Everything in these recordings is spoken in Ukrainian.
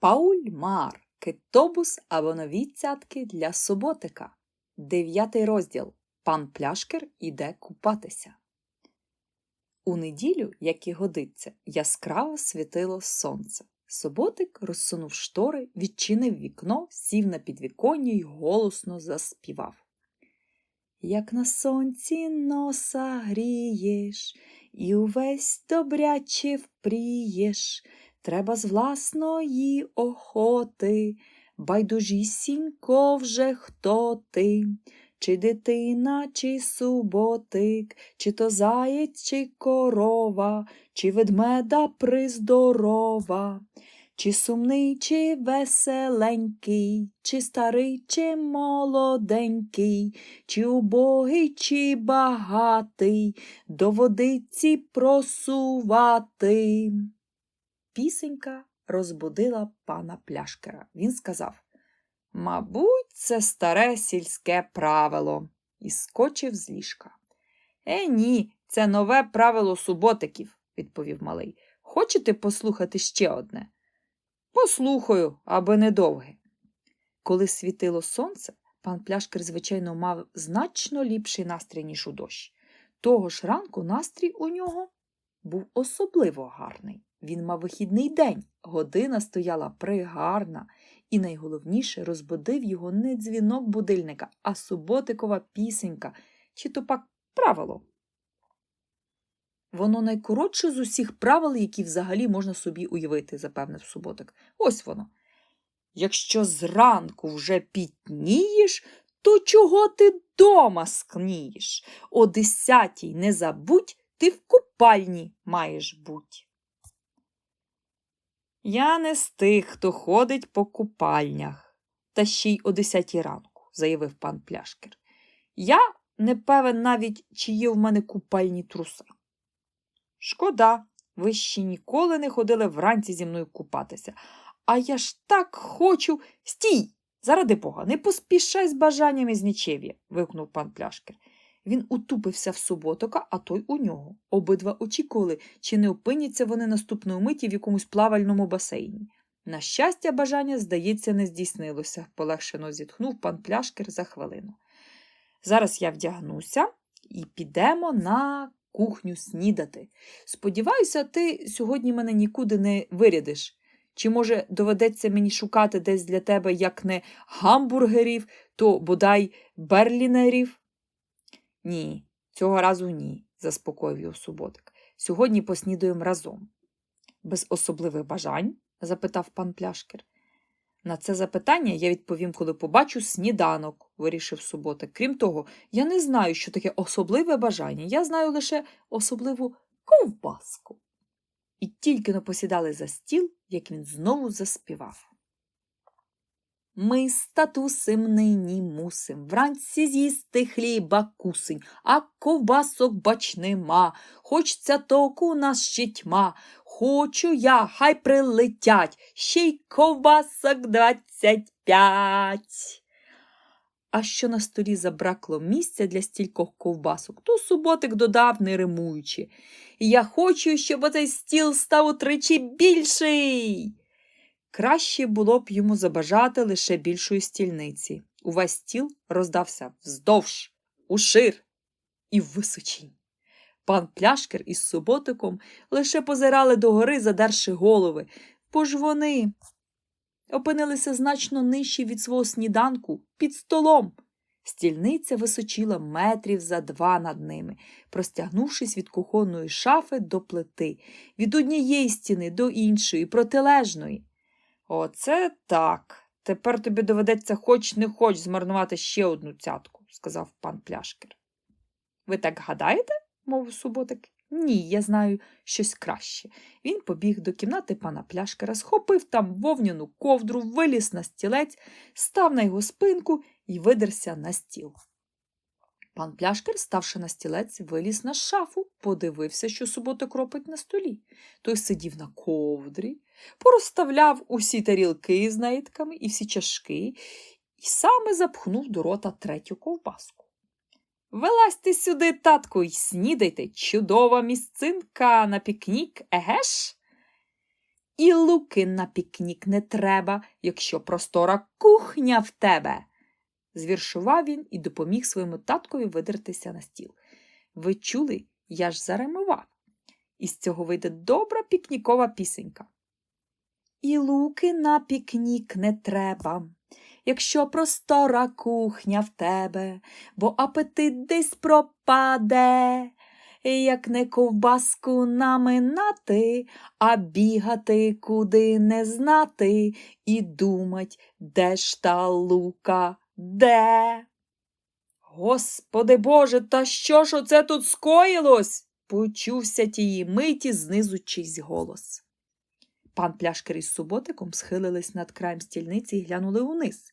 Паульмар Китобус або нові цятки для суботика. Дев'ятий розділ. Пан Пляшкер іде купатися. У неділю, як і годиться, яскраво світило сонце. Суботик розсунув штори, відчинив вікно, сів на підвіконня й голосно заспівав. Як на сонці носа грієш, і увесь добряче впрієш, треба з власної охоти, байдужісінько вже хто ти, чи дитина, чи суботик, чи то заєць, чи корова, чи ведмеда приздорова, чи сумний, чи веселенький, чи старий, чи молоденький, чи убогий, чи багатий, до водиці просувати. Пісенька розбудила пана пляшкера. Він сказав Мабуть, це старе сільське правило, і скочив з ліжка. Е, ні, це нове правило суботиків, відповів малий. Хочете послухати ще одне? Послухаю, аби недовге. Коли світило сонце, пан пляшкер, звичайно, мав значно ліпший настрій, ніж у дощ. Того ж ранку настрій у нього був особливо гарний. Він мав вихідний день, година стояла пригарна, і найголовніше розбудив його не дзвінок будильника, а суботикова пісенька, чи то пак правило. Воно найкоротше з усіх правил, які взагалі можна собі уявити, запевнив суботик. Ось воно. Якщо зранку вже пітнієш, то чого ти дома скнієш? О десятій не забудь, ти в купальні маєш буть. Я не з тих, хто ходить по купальнях, та ще й о десятій ранку, заявив пан пляшкер. Я не певен навіть, чи є в мене купальні труса. Шкода, ви ще ніколи не ходили вранці зі мною купатися. А я ж так хочу. Стій! Заради бога, не поспішай з бажаннями з нічев'я, вигукнув пан пляшкер. Він утупився в суботока, а той у нього. Обидва очікували, чи не опиняться вони наступної миті в якомусь плавальному басейні. На щастя, бажання, здається, не здійснилося, полегшено зітхнув пан пляшкер за хвилину. Зараз я вдягнуся і підемо на кухню снідати. Сподіваюся, ти сьогодні мене нікуди не вирядиш. Чи, може, доведеться мені шукати десь для тебе як не гамбургерів, то бодай берлінерів? Ні, цього разу ні, заспокоїв його суботик. Сьогодні поснідуємо разом. Без особливих бажань? запитав пан пляшкер. На це запитання я відповім, коли побачу сніданок, вирішив суботик. Крім того, я не знаю, що таке особливе бажання. Я знаю лише особливу ковбаску. І тільки но посідали за стіл, як він знову заспівав. Ми з татусем нині мусим вранці з'їсти хліба кусень, а ковбасок бач нема. Хочеться току нас ще тьма. Хочу я, хай прилетять, ще й ковбасок двадцять п'ять. А що на столі забракло місця для стількох ковбасок, то суботик додав, не римуючи. Я хочу, щоб оцей стіл став утричі більший. Краще було б йому забажати лише більшої стільниці. Увесь стіл роздався вздовж, ушир і височінь. Пан пляшкер із суботиком лише позирали догори, задерши голови, бо ж вони опинилися значно нижче від свого сніданку під столом. Стільниця височила метрів за два над ними, простягнувшись від кухонної шафи до плити, від однієї стіни до іншої, протилежної. Оце так. Тепер тобі доведеться хоч не хоч змарнувати ще одну цятку, сказав пан пляшкер. Ви так гадаєте? мовив суботик. Ні, я знаю щось краще. Він побіг до кімнати пана пляшкера, схопив там вовняну ковдру, виліз на стілець, став на його спинку і видерся на стіл. Пан пляшкер, ставши на стілець, виліз на шафу, подивився, що суботик ропить на столі. Той сидів на ковдрі, порозставляв усі тарілки з наїдками і всі чашки, і саме запхнув до рота третю ковбаску. Вилазьте сюди, татку, й снідайте, чудова місцинка на пікнік, егеш? І луки на пікнік не треба, якщо простора кухня в тебе. Звіршував він і допоміг своєму таткові видертися на стіл. Ви чули, я ж заремував. Із цього вийде добра пікнікова пісенька. І луки на пікнік не треба, якщо простора кухня в тебе, бо апетит десь пропаде, як не ковбаску наминати, а бігати куди не знати, і думать, де ж та лука, де. Господи Боже, та що ж оце тут скоїлось? почувся тієї миті знизу чийсь голос. Пан пляшкер із суботиком схилились над краєм стільниці і глянули униз.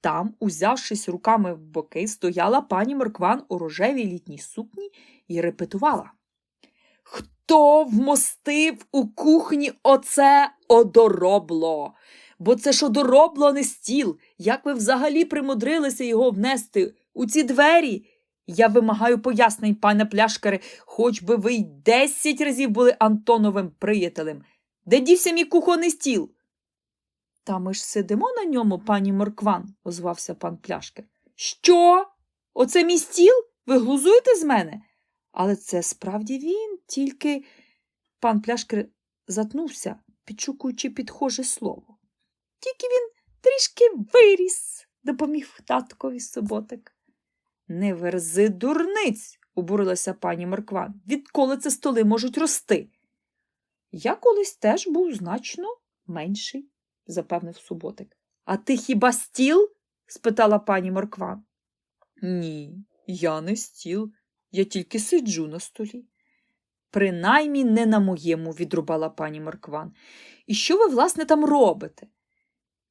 Там, узявшись руками в боки, стояла пані Моркван у рожевій літній сукні і репетувала. Хто вмостив у кухні оце одоробло? Бо це ж одоробло, не стіл. Як ви взагалі примудрилися його внести у ці двері? Я вимагаю пояснень, пане пляшкаре, хоч би ви й десять разів були Антоновим приятелем. Де дівся мій кухонний стіл? Та ми ж сидимо на ньому, пані Моркван, озвався пан пляшкер. Що? Оце мій стіл? Ви глузуєте з мене? Але це справді він, тільки пан пляшкер затнувся, підшукуючи підхоже слово. Тільки він трішки виріс, допоміг таткові суботик. Не верзи дурниць, обурилася пані Моркван. Відколи це столи можуть рости? Я колись теж був значно менший, запевнив суботик. А ти хіба стіл? спитала пані Моркван. Ні, я не стіл, я тільки сиджу на столі. Принаймні не на моєму, відрубала пані Моркван. І що ви, власне, там робите?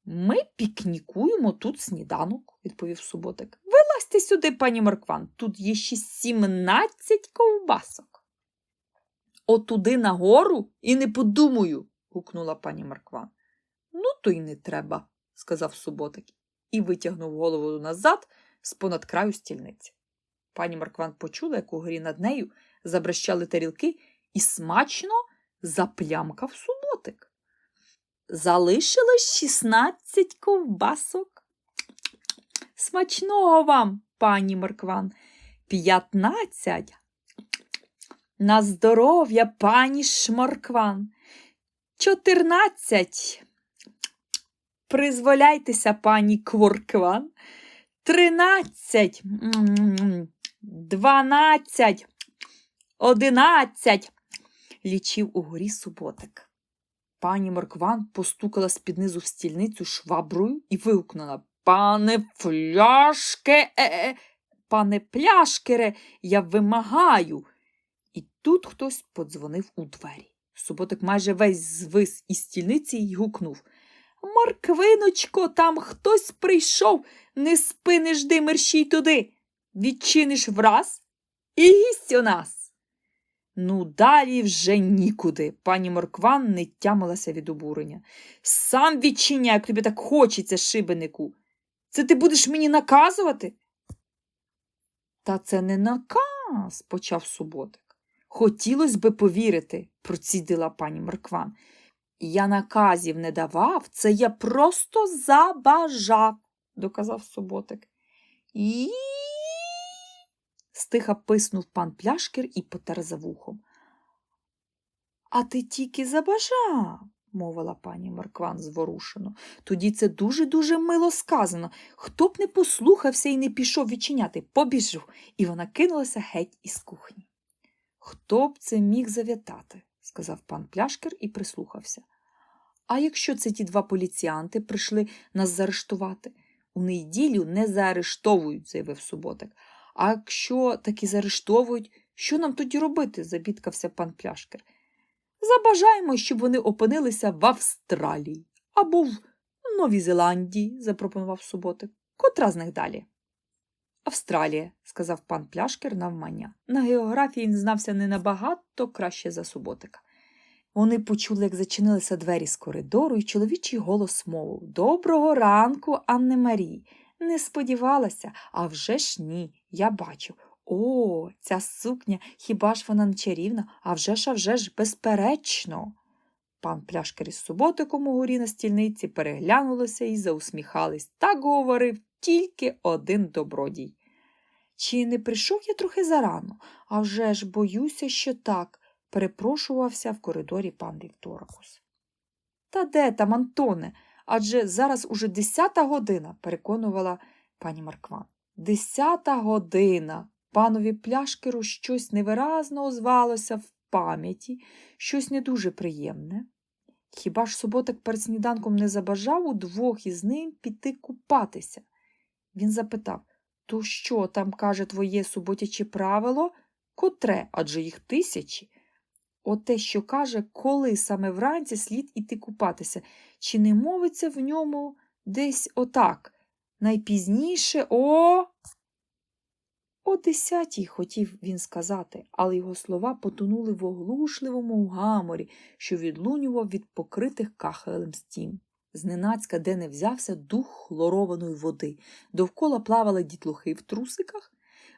Ми пікнікуємо тут сніданок, відповів суботик. Вилазьте сюди, пані Моркван, тут є ще сімнадцять ковбасок. Отуди нагору і не подумаю, гукнула пані Маркван. Ну, то й не треба, сказав суботик і витягнув голову назад з понад краю стільниці. Пані Маркван почула, як угорі над нею забрещали тарілки і смачно заплямкав суботик. Залишилось шістнадцять ковбасок. Смачного вам, пані Маркван, п'ятнадцять. На здоров'я, пані Шморкван. Чотирнадцять. Призволяйтеся, пані Кворкван. Тринадцять. Дванадцять. Одинадцять. Лічив угорі суботик. Пані Моркван постукала з-під низу в стільницю шваброю і вигукнула Пане пляшке, е, е, пане пляшкере, я вимагаю. Тут хтось подзвонив у двері. Суботик майже весь звис із стільниці й гукнув Морквиночко, там хтось прийшов, не спи, не жди мерщій туди. Відчиниш враз і гість у нас. Ну, далі вже нікуди. Пані Моркван не тямилася від обурення. Сам відчиняй, як тобі так хочеться, шибенику. Це ти будеш мені наказувати? Та це не наказ, почав суботик. Хотілося би повірити, процідила пані Моркван. Я наказів не давав, це я просто забажав, доказав суботик. І стиха писнув пан пляшкер і потер за вухом. А ти тільки забажав, мовила пані Маркван зворушено. Тоді це дуже-дуже мило сказано. Хто б не послухався і не пішов відчиняти, побіжу. І вона кинулася геть із кухні. Хто б це міг зав'ятати? сказав пан пляшкер і прислухався. А якщо це ті два поліціянти прийшли нас заарештувати? У неділю не заарештовують, заявив суботик. А якщо таки заарештовують, що нам тоді робити? забідкався пан пляшкер. Забажаємо, щоб вони опинилися в Австралії або в Новій Зеландії, запропонував суботик. Котра з них далі? Австралія, сказав пан пляшкер навмання. На географії він знався не набагато краще за суботика. Вони почули, як зачинилися двері з коридору, і чоловічий голос мовив Доброго ранку, Анне Марії. Не сподівалася, а вже ж ні, я бачу. О, ця сукня, хіба ж вона не чарівна, а вже ж, а вже ж, безперечно. Пан пляшкар із суботиком у горі на стільниці переглянулися і заусміхались. Так говорив тільки один добродій. Чи не прийшов я трохи зарано? А вже ж боюся, що так, перепрошувався в коридорі пан Вікторакус. Та де там, Антоне? Адже зараз уже десята година, переконувала пані Маркван. Десята година. Панові пляшкеру щось невиразно озвалося в пам'яті, щось не дуже приємне. Хіба ж суботик перед сніданком не забажав удвох із ним піти купатися? Він запитав то що там каже твоє суботяче правило? Котре, адже їх тисячі. Оте, що каже, коли саме вранці слід іти купатися, чи не мовиться в ньому десь отак? Найпізніше о. О десятій хотів він сказати, але його слова потонули в оглушливому гаморі, що відлунював від покритих кахелем стін. Зненацька, де не взявся дух хлорованої води. Довкола плавали дітлухи в трусиках,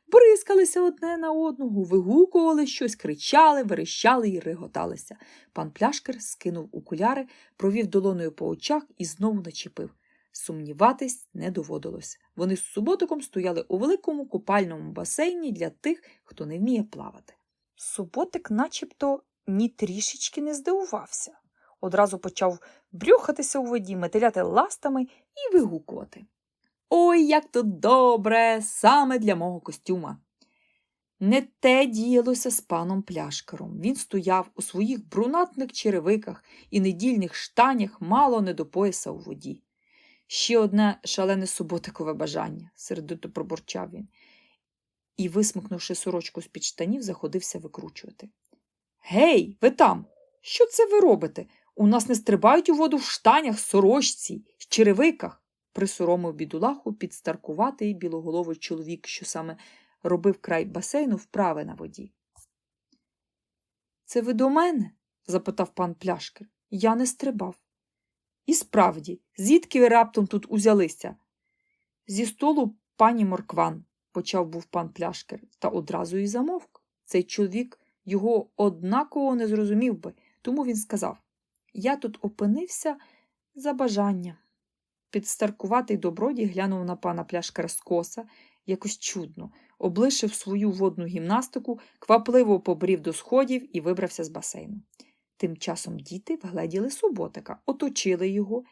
бризкалися одне на одного, вигукували щось, кричали, верещали і реготалися. Пан пляшкер скинув окуляри, провів долоною по очах і знову начепив. Сумніватись не доводилось. Вони з суботиком стояли у великому купальному басейні для тих, хто не вміє плавати. Суботик начебто ні трішечки не здивувався. Одразу почав брюхатися у воді, метеляти ластами і вигукувати. Ой, як тут добре, саме для мого костюма. Не те діялося з паном пляшкаром. Він стояв у своїх брунатних черевиках і недільних штанях мало не до пояса у воді. Ще одне шалене суботикове бажання, сердито пробурчав він, і, висмикнувши сорочку з під штанів, заходився викручувати. Гей, ви там! Що це ви робите? У нас не стрибають у воду в штанях, сорочці, черевиках, присоромив бідулаху підстаркуватий білоголовий чоловік, що саме робив край басейну вправи на воді. Це ви до мене? запитав пан пляшкер. Я не стрибав. І справді, звідки ви раптом тут узялися? Зі столу пані Моркван, почав був пан пляшкер, та одразу і замовк. Цей чоловік його однаково не зрозумів би, тому він сказав Я тут опинився за бажанням. Підстаркуватий добродій глянув на пана пляшкера скоса, якось чудно, облишив свою водну гімнастику, квапливо побрів до сходів і вибрався з басейну. Тим часом діти вгледіли суботика, оточили його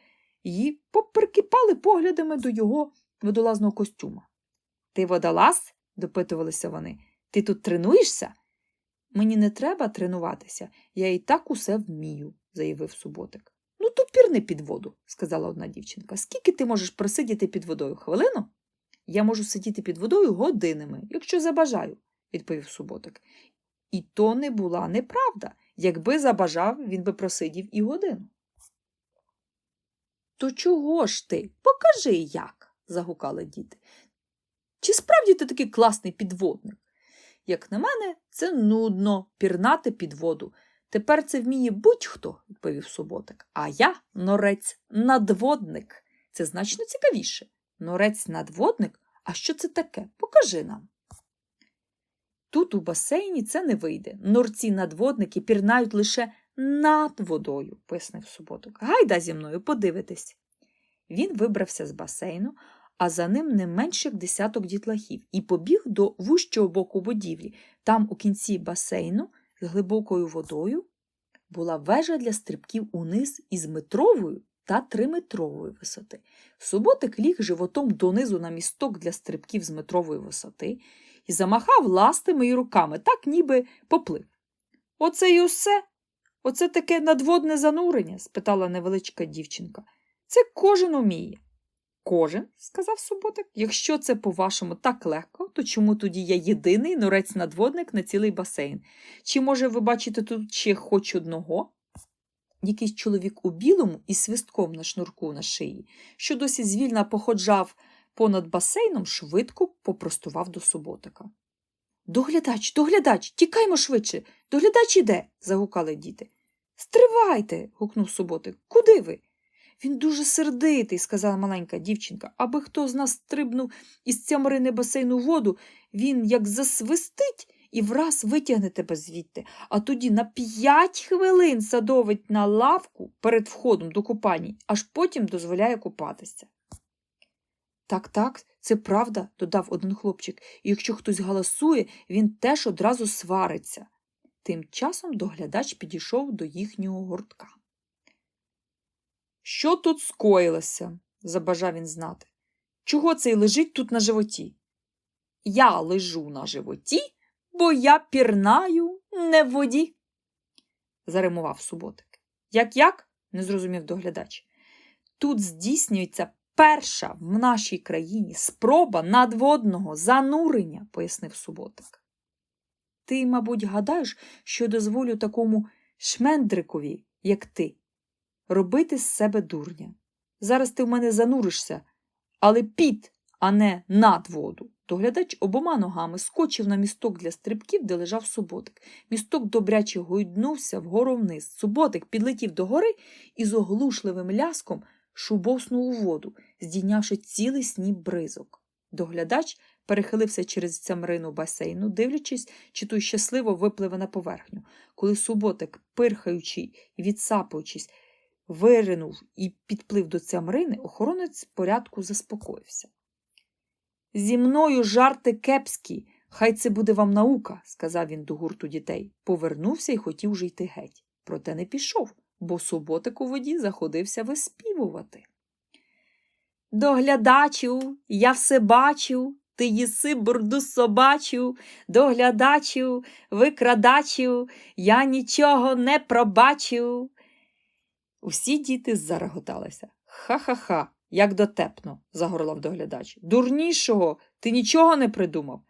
і поприкипали поглядами до його водолазного костюма. Ти водолаз? допитувалися вони. Ти тут тренуєшся? Мені не треба тренуватися, я і так усе вмію, заявив суботик. Ну, то пірни під воду, сказала одна дівчинка. Скільки ти можеш просидіти під водою? Хвилину? Я можу сидіти під водою годинами, якщо забажаю, відповів суботик. І то не була неправда. Якби забажав, він би просидів і годину. То чого ж ти? Покажи як, загукали діти. Чи справді ти такий класний підводник? Як на мене, це нудно пірнати під воду. Тепер це вміє будь-хто, відповів суботик. А я норець надводник. Це значно цікавіше. Норець надводник? А що це таке? Покажи нам. Тут у басейні це не вийде. Норці надводники пірнають лише над водою, пояснив суботок. Гайда зі мною подивитись. Він вибрався з басейну, а за ним не менше десяток дітлахів, і побіг до вущого боку будівлі. Там, у кінці басейну, з глибокою водою, була вежа для стрибків униз із метровою та триметрової висоти. Суботик ліг животом донизу на місток для стрибків з метрової висоти і замахав ластими і руками, так ніби поплив. Оце й усе? Оце таке надводне занурення? спитала невеличка дівчинка. Це кожен уміє. Кожен, сказав суботик, якщо це, по-вашому, так легко, то чому тоді я єдиний норець-надводник на цілий басейн? Чи, може, ви бачите тут ще хоч одного? Якийсь чоловік у білому із свистком на шнурку на шиї, що досі звільно походжав понад басейном, швидко попростував до суботика. Доглядач, доглядач, тікаймо швидше. Доглядач іде. загукали діти. Стривайте. гукнув суботик. Куди ви? Він дуже сердитий, сказала маленька дівчинка. Аби хто з нас стрибнув із цямрини басейну воду, він як засвистить і враз витягне тебе звідти, а тоді на п'ять хвилин садовить на лавку перед входом до купальні, аж потім дозволяє купатися. Так, так, це правда, додав один хлопчик, і якщо хтось галасує, він теж одразу свариться. Тим часом доглядач підійшов до їхнього гуртка. Що тут скоїлося? забажав він знати. Чого цей лежить тут на животі? Я лежу на животі, бо я пірнаю не в воді, заримував суботик. Як як? не зрозумів доглядач. Тут здійснюється перша в нашій країні спроба надводного занурення, пояснив суботик. Ти, мабуть, гадаєш, що дозволю такому шмендрикові, як ти, робити з себе дурня. Зараз ти в мене зануришся, але під, а не над воду. Доглядач обома ногами скочив на місток для стрибків, де лежав суботик. Місток добряче гойднувся вгору вниз. Суботик підлетів до гори і з оглушливим ляском шубовснув у воду, здійнявши цілий сніп бризок. Доглядач перехилився через цямрину басейну, дивлячись, чи той щасливо випливе на поверхню. Коли суботик, пирхаючи і відсапуючись, виринув і підплив до цямрини, охоронець порядку заспокоївся. Зі мною жарти кепські, хай це буде вам наука, сказав він до гурту дітей. Повернувся і хотів вже йти геть. Проте не пішов, бо суботик у воді заходився виспівувати. Доглядачу, я все бачу, ти їси бурду собачу, доглядачу, викрадачу, я нічого не пробачу. Усі діти зареготалися. Ха-ха-ха, як дотепно, загорлав доглядач. Дурнішого ти нічого не придумав.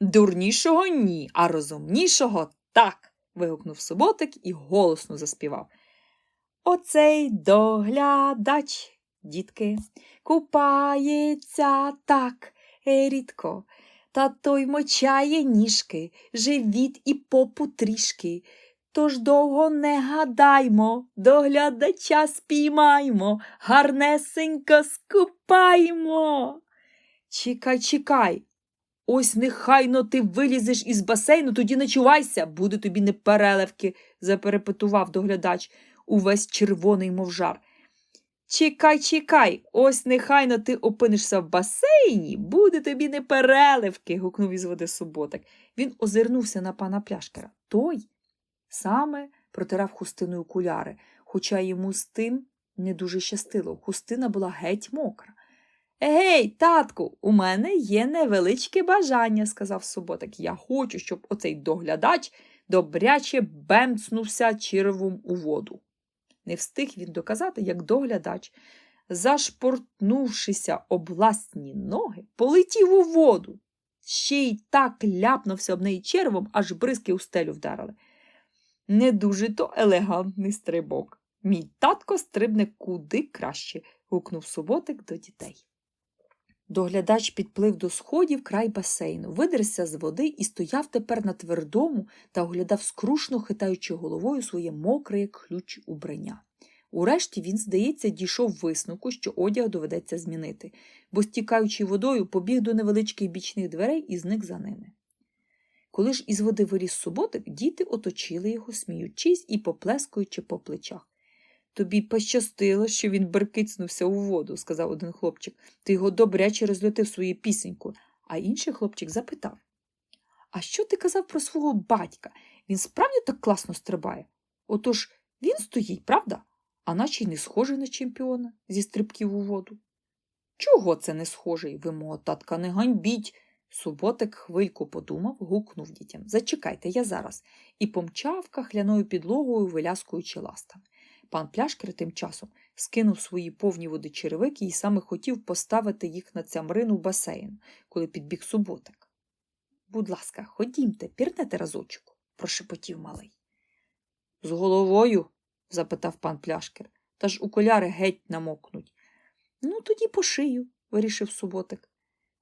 Дурнішого ні, а розумнішого так. вигукнув суботик і голосно заспівав. Оцей доглядач, дітки, купається так рідко, та той мочає ніжки, живіт і попу трішки. Тож довго не гадаймо, доглядача спіймаймо, гарнесенько скупаймо. Чекай, чекай. Ось нехайно ти вилізеш із басейну, тоді начувайся, буде тобі не переливки, заперепетував доглядач, увесь червоний, мов жар. Чекай, чекай, ось нехайно ти опинишся в басейні, буде тобі не переливки, гукнув із води суботик. Він озирнувся на пана пляшкера. Той саме протирав хустиною окуляри, хоча йому з тим не дуже щастило. Хустина була геть мокра. Егей, татку, у мене є невеличке бажання, сказав суботик. Я хочу, щоб оцей доглядач добряче бемцнувся червом у воду. Не встиг він доказати, як доглядач, зашпортнувшися об власні ноги, полетів у воду. Ще й так ляпнувся об неї червом, аж бризки у стелю вдарили. Не дуже то елегантний стрибок. Мій татко стрибне куди краще, гукнув суботик до дітей. Доглядач підплив до сходів край басейну, видерся з води і стояв тепер на твердому та оглядав скрушно, хитаючи головою своє мокре, як ключ убрання. Урешті він, здається, дійшов висновку, що одяг доведеться змінити, бо, стікаючи водою, побіг до невеличких бічних дверей і зник за ними. Коли ж із води виріс суботик, діти оточили його, сміючись і поплескуючи по плечах. Тобі пощастило, що він беркицнувся у воду, сказав один хлопчик. Ти його добряче розлютив своєю пісенькою. А інший хлопчик запитав А що ти казав про свого батька? Він справді так класно стрибає? Отож він стоїть, правда? А наче й не схожий на чемпіона зі стрибків у воду. Чого це не схожий? Ви мого татка не ганьбіть. Суботик хвильку подумав, гукнув дітям Зачекайте, я зараз, і помчав кахляною підлогою, виляскуючи ластами. Пан пляшкер тим часом скинув свої повні води черевики і саме хотів поставити їх на цямрину в басейн, коли підбіг суботик. Будь ласка, ходімте, пірнете разочок, прошепотів малий. З головою? запитав пан пляшкер, та ж окуляри геть намокнуть. Ну, тоді по шию, вирішив суботик.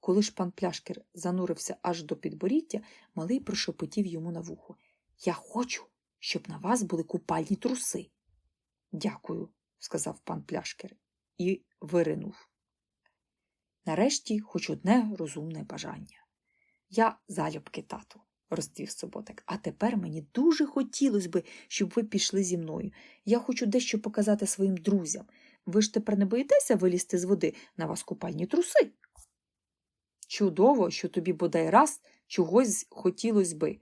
Коли ж пан пляшкер занурився аж до підборіття, малий прошепотів йому на вухо. Я хочу, щоб на вас були купальні труси. Дякую, сказав пан пляшкер і виринув. Нарешті хоч одне розумне бажання. Я залюбки тату. розцвів суботик. А тепер мені дуже хотілося би, щоб ви пішли зі мною. Я хочу дещо показати своїм друзям. Ви ж тепер не боїтеся вилізти з води на вас купальні труси? Чудово, що тобі бодай раз чогось хотілося би.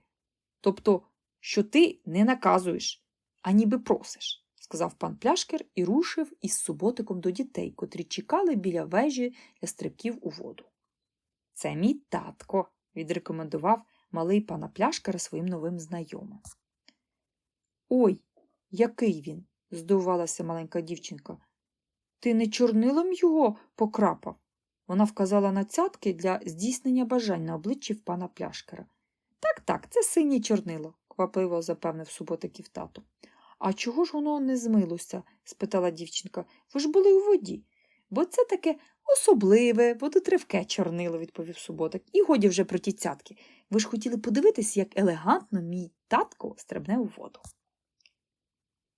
Тобто, що ти не наказуєш, а ніби просиш, сказав пан пляшкер і рушив із суботиком до дітей, котрі чекали біля вежі для стрибків у воду. Це мій татко, відрекомендував малий пана пляшкера своїм новим знайомим. Ой, який він, здивувалася маленька дівчинка. Ти не чорнилом його покрапав? Вона вказала на цятки для здійснення бажань на обличчі в пана пляшкера. Так, так, це синє чорнило, квапливо запевнив суботиків тато. А чого ж воно не змилося? спитала дівчинка. Ви ж були у воді. Бо це таке особливе, водотривке чорнило, відповів суботик. І годі вже про ті цятки. Ви ж хотіли подивитись, як елегантно мій татко стрибне у воду.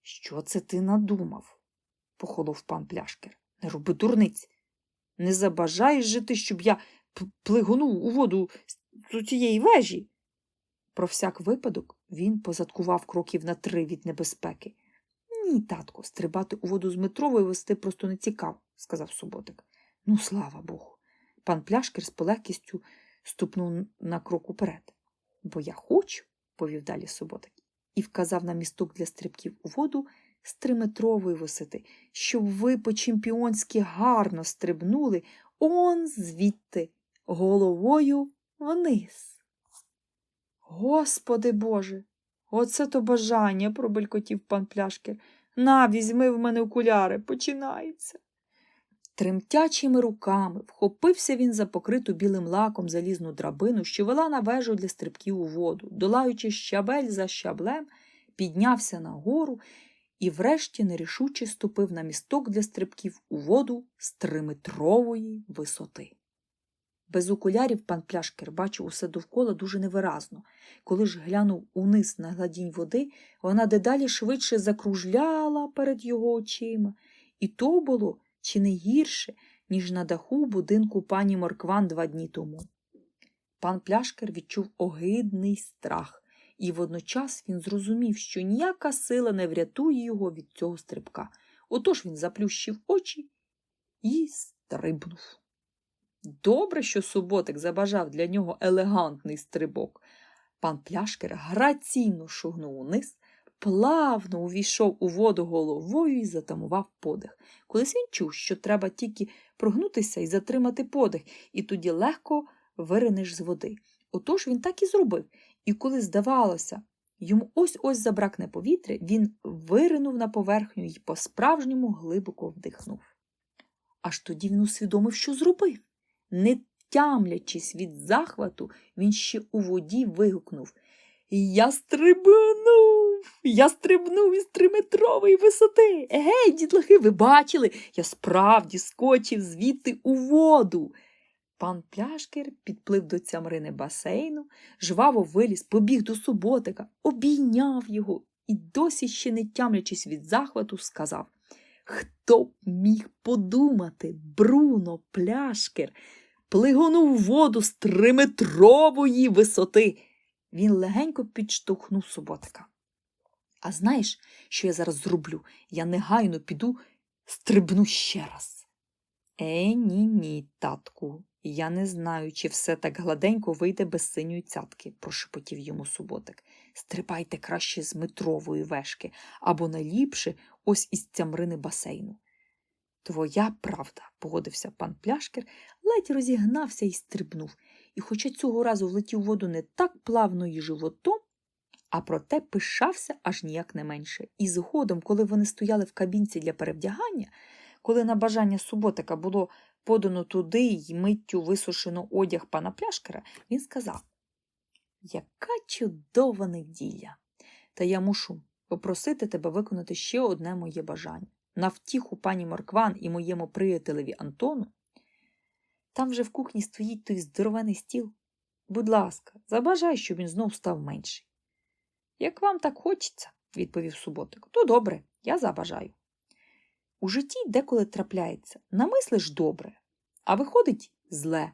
Що це ти надумав? похолов пан пляшкер. Не роби дурниць. Не забажаєш же ти, щоб я плигонув у воду з цієї вежі. Про всяк випадок він позадкував кроків на три від небезпеки. Ні, татко, стрибати у воду з метрової вести просто не цікаво, сказав суботик. Ну, слава Богу. Пан пляшкер з полегкістю ступнув на крок уперед. Бо я хочу, повів далі суботик, і вказав на місток для стрибків у воду з триметрової висоти, щоб ви по-чемпіонськи гарно стрибнули он звідти, головою вниз. Господи Боже, оце то бажання, пробелькотів пан пляшкер. На, візьми в мене окуляри, починається. Тремтячими руками вхопився він за покриту білим лаком залізну драбину, що вела на вежу для стрибків у воду, долаючи щабель за щаблем, піднявся нагору і врешті нерішуче ступив на місток для стрибків у воду з триметрової висоти. Без окулярів пан пляшкер бачив усе довкола дуже невиразно. Коли ж глянув униз на гладінь води, вона дедалі швидше закружляла перед його очима, і то було чи не гірше, ніж на даху будинку пані Моркван два дні тому. Пан пляшкер відчув огидний страх, і водночас він зрозумів, що ніяка сила не врятує його від цього стрибка. Отож він заплющив очі і стрибнув. Добре, що суботик забажав для нього елегантний стрибок. Пан пляшкер граційно шугнув униз, плавно увійшов у воду головою і затамував подих. Колись він чув, що треба тільки прогнутися і затримати подих, і тоді легко виринеш з води. Отож він так і зробив, і коли здавалося, йому ось-ось забракне повітря, він виринув на поверхню і по-справжньому глибоко вдихнув. Аж тоді він усвідомив, що зробив. Не тямлячись від захвату, він ще у воді вигукнув Я стрибнув, я стрибнув із триметрової висоти. Гей, дітлахи, ви бачили, я справді скочив звідти у воду. Пан пляшкер підплив до цямрини басейну, жваво виліз, побіг до суботика, обійняв його і, досі ще не тямлячись від захвату, сказав Хто б міг подумати, Бруно пляшкер, плигонув воду з триметрової висоти. Він легенько підштовхнув суботика. А знаєш, що я зараз зроблю? Я негайно піду, стрибну ще раз. Е, ні, ні, татку, я не знаю, чи все так гладенько вийде без синьої цятки, прошепотів йому суботик. Стрибайте краще з метрової вешки, або найліпше ось із цямрини басейну. Твоя правда, погодився пан пляшкер, ледь розігнався і стрибнув, і хоча цього разу влетів воду не так плавно і животом, а проте пишався аж ніяк не менше. І згодом, коли вони стояли в кабінці для перевдягання, коли на бажання суботика було подано туди й миттю висушено одяг пана пляшкера, він сказав Яка чудова неділя! Та я мушу попросити тебе виконати ще одне моє бажання. На втіху пані Моркван і моєму приятелеві Антону. Там вже в кухні стоїть той здоровений стіл. Будь ласка, забажай, щоб він знов став менший. Як вам так хочеться, відповів суботик, то добре, я забажаю. У житті деколи трапляється, намислиш добре, а виходить зле.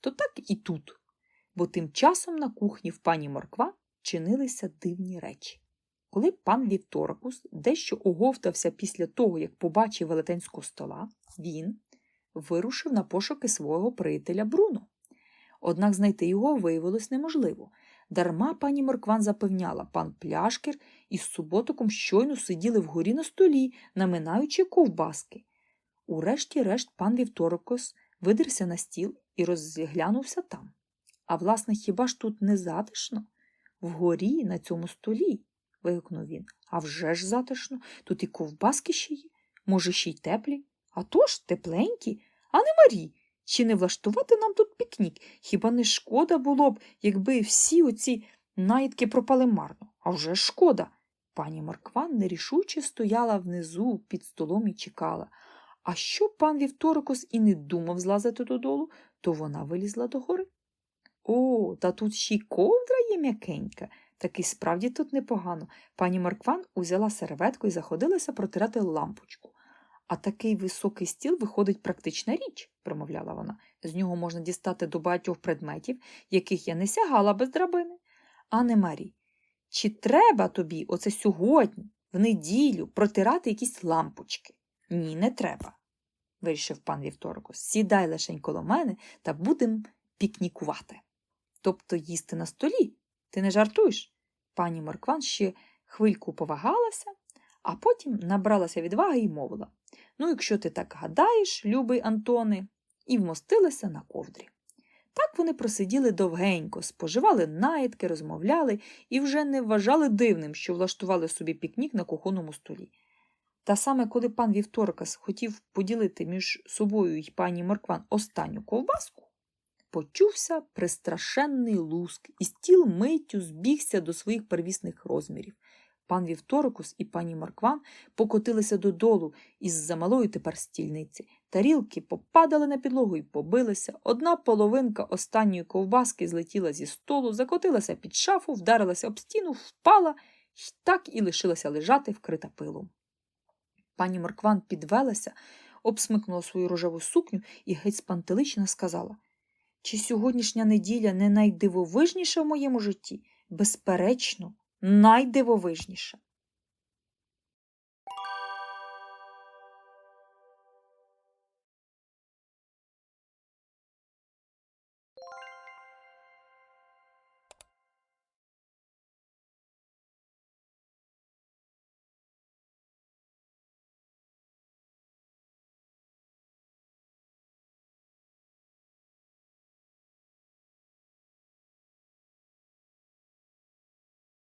То так і тут. бо тим часом на кухні в пані Морква чинилися дивні речі. Коли пан Вівторакус дещо оговтався після того, як побачив велетенського стола, він вирушив на пошуки свого приятеля Бруно. Однак знайти його виявилось неможливо. Дарма пані Моркван запевняла, пан Пляшкер із суботоком щойно сиділи вгорі на столі, наминаючи ковбаски. Урешті-решт пан Вівторокос видерся на стіл і розглянувся там. А власне, хіба ж тут не затишно? Вгорі, на цьому столі, вигукнув він. А вже ж затишно, тут і ковбаски ще є, може, ще й теплі. А то ж тепленькі, а не Марі. Чи не влаштувати нам тут пікнік? Хіба не шкода було б, якби всі оці наїдки пропали марно? А вже шкода. Пані Маркван нерішуче стояла внизу під столом і чекала. А що пан Вівторокос і не думав злазити додолу, то вона вилізла догори. О, та тут ще й ковдра є м'якенька. Так і справді тут непогано. Пані Маркван узяла серветку і заходилася протирати лампочку. А такий високий стіл виходить практична річ, промовляла вона. З нього можна дістати до багатьох предметів, яких я не сягала без драбини. Ане Марі, чи треба тобі оце сьогодні, в неділю, протирати якісь лампочки? Ні, не треба, вирішив пан Вівторокос. Сідай лишень коло мене та будем пікнікувати. Тобто їсти на столі. Ти не жартуєш? Пані Моркван ще хвильку повагалася, а потім набралася відваги і мовила Ну, якщо ти так гадаєш, любий Антоне, і вмостилася на ковдрі. Так вони просиділи довгенько, споживали наїдки, розмовляли і вже не вважали дивним, що влаштували собі пікнік на кухонному столі. Та саме коли пан Вівторкас хотів поділити між собою й пані Моркван останню ковбаску, почувся пристрашенний луск, і стіл миттю збігся до своїх первісних розмірів. Пан Вівторокус і пані Моркван покотилися додолу із замалої тепер стільниці. Тарілки попадали на підлогу і побилися. Одна половинка останньої ковбаски злетіла зі столу, закотилася під шафу, вдарилася об стіну, впала й так і лишилася лежати, вкрита пилом. Пані Моркван підвелася, обсмикнула свою рожеву сукню і геть спантелична сказала Чи сьогоднішня неділя не найдивовижніша в моєму житті? Безперечно, найдивовижніша.